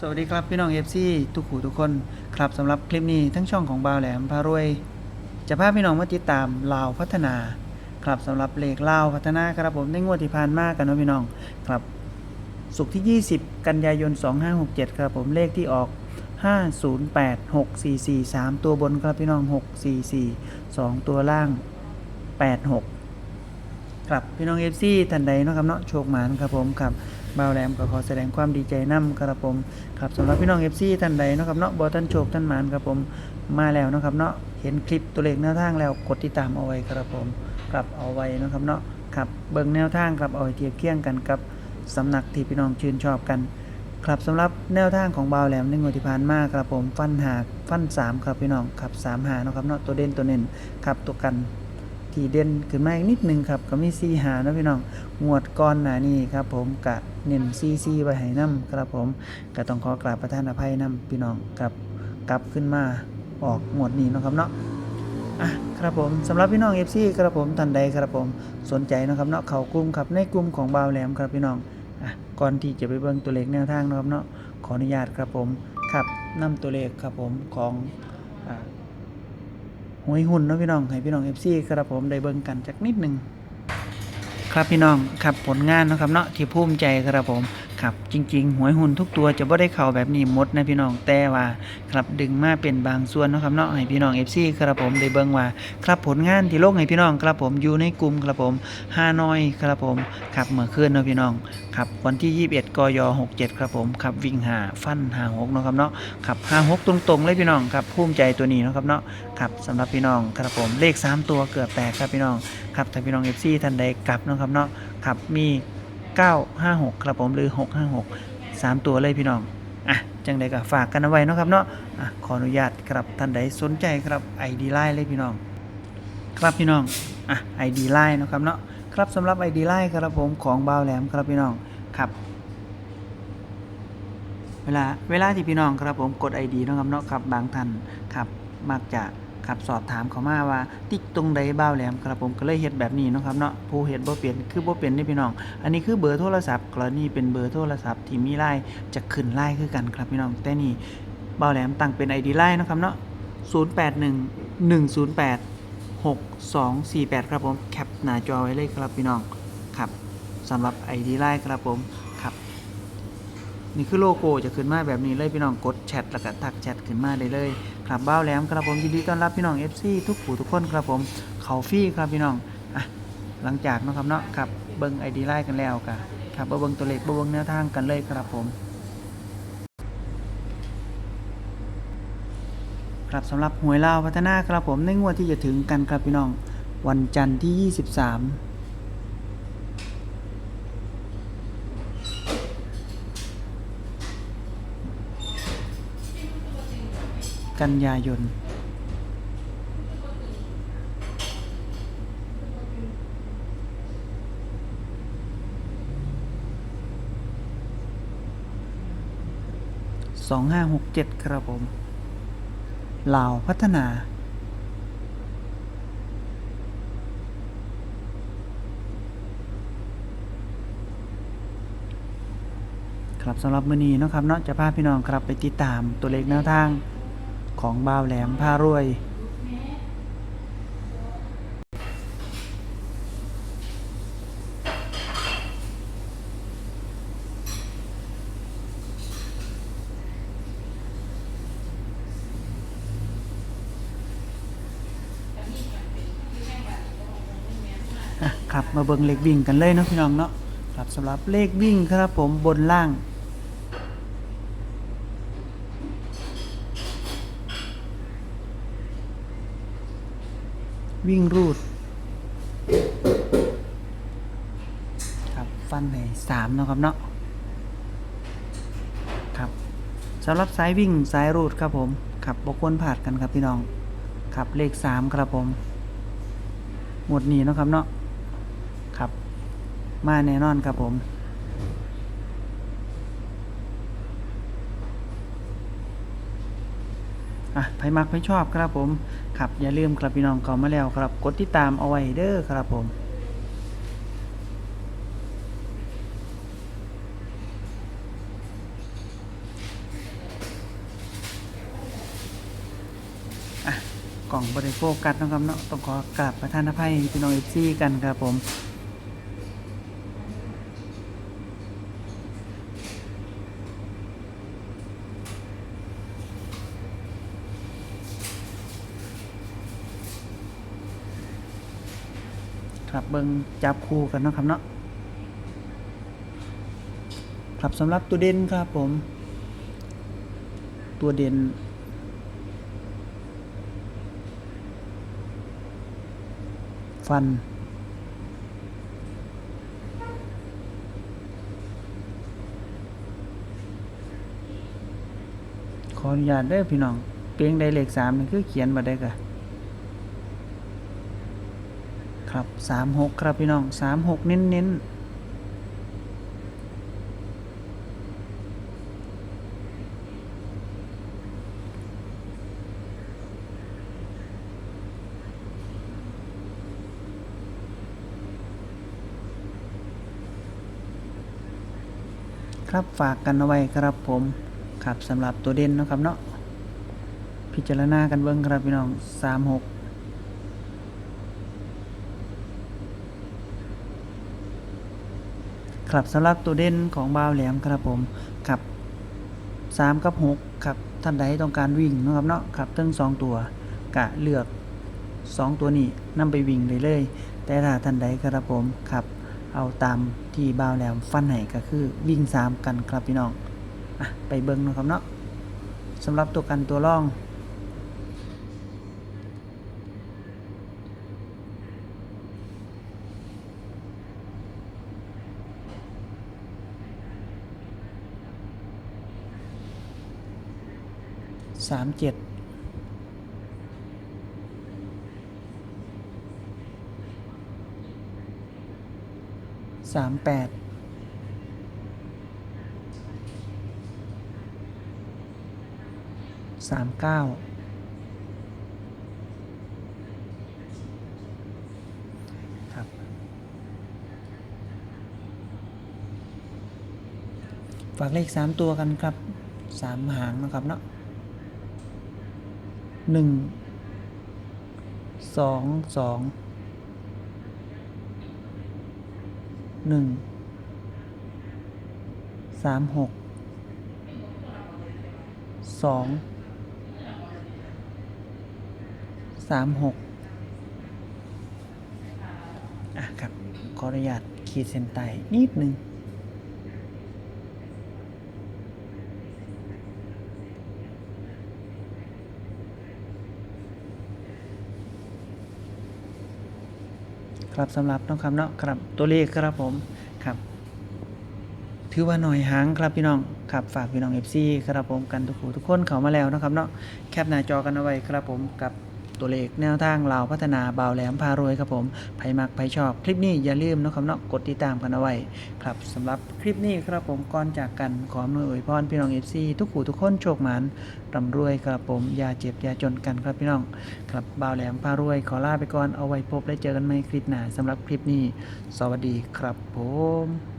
สวัสดีครับพี่น้องเอฟซีทุกหูทุกคนครับสำหรับคลิปนี้ทั้งช่องของบาวแหลมพารวย จะพาพี่น้องมาติดตามลาวพัฒนา ครับสำหรับเลขลาวพัฒนาครับผมในงวดที่ผ่านมากันนะพี่น้องครับสุกที่ 20 กันยายน 2567 ครับผมเลขที่ออก 508 644 3 ตัวบนครับพี่น้อง 644 2 ตัวล่าง 86 ครับพี่น้องเอฟซีท่านใดเนาะครับเนาะโชคหมานครับผมครับ บ่าวแหลมก็ขอแสดงความดีใจนํครับผมครับสำหรับพี่น้องเอฟซีท่านใดเนาะครับเนาะบ่ท่านโชคท่านหมานครับผมมาแล้วเนาะครับเนาะเห็นคลิปตัวเลขแนวทางแล้วกดติดตามเอาไว้ครับผมครับเอาไว้นะครับเนาะครับเบิ่งแนวทางครับเอาไว้เทียบเคียงกันกับสำนักที่พี่น้องชื่นชอบกัน ครับสำหรับแนวทางของบาวแหลมในงวดที่ผ่านมาครับผมฟันหากฟันสามครับพี่น้องครับสามหานะครับเนาะตัวเด่นตัวเน้นครับตัวกัน ที่เด่นขึ้นมาอีกนิดนึงครับก็มีซีหาเนาะพี่น้องงวดก้อนหนานี่ครับผมกะเน้นซีซีไว้ให้น้ำครับผมก็ต้องขอกราบประทานอภัยน้ำพี่น้องครับกลับขึ้นมาออกงวดนี้นะครับเนาะอะครับผมสำหรับพี่น้อง FC ครับผมท่านใดครับผมสนใจนะครับเนาะเขากลุ่มครับในกลุ่มของบาวแหลมครับพี่น้องอะก่อนที่จะไปเบิ่งตัวเลขแนวทางนะครับเนาะขออนุญาตครับผมครับนำตัวเลขครับผมของอ่า หวยหุ่นนะพี่น้องให้พี่น้อง FC ครับผมได้เบิ่งกันจักนิดหนึ่งครับพี่น้องครับผลงานนะครับเนาะที่ภูมิใจครับผม ครับจริงๆหวยหุ่นทุกตัวจะบ่ได้เข้าแบบนี้หมดนะพี่น้องแต่ว่าครับดึงมาเป็นบางส่วนเนาะครับเนาะให้พี่น้อง FC ครับผมได้เบิ่งว่าครับผลงานที่ลงให้พี่น้องครับผมอยู่ในกลุ่มครับผมฮานอยครับผมครับเมื่อคืนเนาะพี่น้องครับวันที่ 21กย67ครับผมครับวิ่งหาฟันหาหกเนาะครับเนาะครับหาหกตรงๆเลยพี่น้องครับภูมิใจตัวนี้เนาะครับเนาะครับสำหรับพี่น้องครับผมเลข 3 ตัวเกือบแตกครับพี่น้องครับถ้าพี่น้อง FC ท่านใดกลับเนาะครับเนาะครับมี 956 ครับผมหรือ 656 3 ตัวเลยพี่น้อง อะ จังใดก็ฝากกันเอาไว้นะครับเนาะอะขออนุญาตครับท่านใดสนใจครับ ID Line เลยพี่น้อง ครับพี่น้อง อะ ID Line เนาะครับเนาะ ครับสำหรับ ID Line ครับผมของบ่าวแหลมครับพี่น้อง ครับเวลาเวลาที่พี่น้องครับผมกด ID เนาะครับเนาะครับบางท่านครับมักจะ ครับสอบถามเขามาว่าติ๊กตรงใดบ้าแหลมครับผมก็เลยเฮ็ดแบบนี้นะครับเนาะผู้เฮ็ดบ่เปลี่ยนคือบ่เป็นนี่พี่น้อง อันนี้คือเบอร์โทรศัพท์กรณีเป็นเบอร์โทรศัพท์ที่มีไลน์จะขึ้นไลน์คือกันครับพี่น้อง แต่นี่บ้าแหลมตั้งเป็น ID ไลน์นะครับเนาะ081 108 6248 ครับผม แคปหน้าจอไว้เลยครับพี่น้องครับสำหรับ ID ไลน์ครับผมครับ นี่คือโลโก้จะขึ้นมาแบบนี้เลยพี่น้องกดแชทแล้วก็ทักแชทขึ้นมาได้เลย ครับบ้าวแหลมครับผมยินดีต้อนรับพี่น้อง FC ทุกผู้ทุกคนครับผมเขาฟรีครับพี่น้องอะหลังจากเนาะครับเนาะครับเบิ้ง ID ไล่กันแล้วกันครับมาเบิ้งตัวเลขเบิ้งแนวทางกันเลยครับผม ครับสำหรับหวยลาวพัฒนาครับผมในงวดที่จะถึงกันครับพี่น้อง วันจันทร์ที่ 23 กันยายน สองห้าหกเจ็ดครับผมลาวพัฒนาครับสำหรับมื้อนี้นะครับเนาะจะพาพี่น้องครับไปติดตามตัวเลขแนวทาง ของบ่าวแหลมพารวย อะครับมาเบิ่งเลขวิ่งกันเลยเนาะพี่น้องเนาะครับสำหรับเลขวิ่งครับผมบนล่าง วิ่งรูด ครับ ฟันในสามนะครับเนาะครับสำหรับสายวิ่งสายรูดครับผมครับบกควรผ่าดกันครับพี่น้องครับเลขสามครับผมหมดนี้นะครับเนาะครับ มาแน่นอนครับผม อะไพ่มักไผชอบครับผมครับอย่าลืมครับพี่น้องเขามาแล้วครับ กดติดตามเอาไว้เด้อครับผมกล่องบริโภคกัดนะครับเนาะต้องขอกราบประธานอภัยพี่น้องเอฟซีกันครับผม ครับเบิงจับคู่กันเนาะครับเนาะครับสำหรับตัวเด่นครับผม ตัวเด่นฟัน ขออนุญาตเด้อพี่น้อง เพียงใดเลขสามนี่คือเขียนมาได้กะ ครับสามหกครับพี่น้องสามหกเน้นเน้นครับฝากกันเอาไว้ครับผมครับสำหรับตัวเด่นนะครับเนาะพิจารณากันเบิ้งครับพี่น้อง36 ครับสำหรับตัวเด่นของบาวแหลมครับผมครับ3กับ6ครับท่านใดต้องการวิ่งนะครับเนาะครับทั้ง2ตัวกะเลือก2ตัวนี้นำไปวิ่งเลยเลย แต่ถ้าท่านใดครับผมครับ เอาตามที่บาวแหลมฟันให้ก็คือวิ่ง3กันครับพี่น้องอะไปเบิ่งนะครับเนาะสำหรับตัวกันตัวร่อง สามเจ็ดสามแปดสามเก้าครับ ฝากเลขสามตัวกันครับสามหางนะครับเนาะ หนึ่งสองสองหนึ่งสามหกสองสามหกอะครับขออนุญาตขีดเส้นใต้นิดหนึ่ง ครับสำหรับน้องคำเนาะครับตัวเลขครับผมครับ ถือว่าหน่อยหางครับพี่น้องครับฝากพี่น้องเอฟซีครับผมกันทุกผู้ทุกคนเข้ามาแล้วนะครับเนาะแคปหน้าจอกันเอาไว้ครับผมกับ ตัวเลขแนวทางเราพัฒนาเบาแหลมพารวยครับผมไผมักไผชอบคลิปนี้อย่าลืมนะครับเนาะกดติดตามกันเอาไว้ครับสำหรับคลิปนี้ครับผมก่อนจากกันขออำนวยอวยพรพี่น้อง FC ทุกผู้ทุกคนโชคหมานร่ำรวยครับผมอย่าเจ็บอย่าจนกันครับพี่น้องครับเบาแหลมพารวย ขอลาไปก่อนเอาไว้พบและเจอกันใหม่คลิปหน้าสำหรับคลิปนี้ สวัสดีครับผม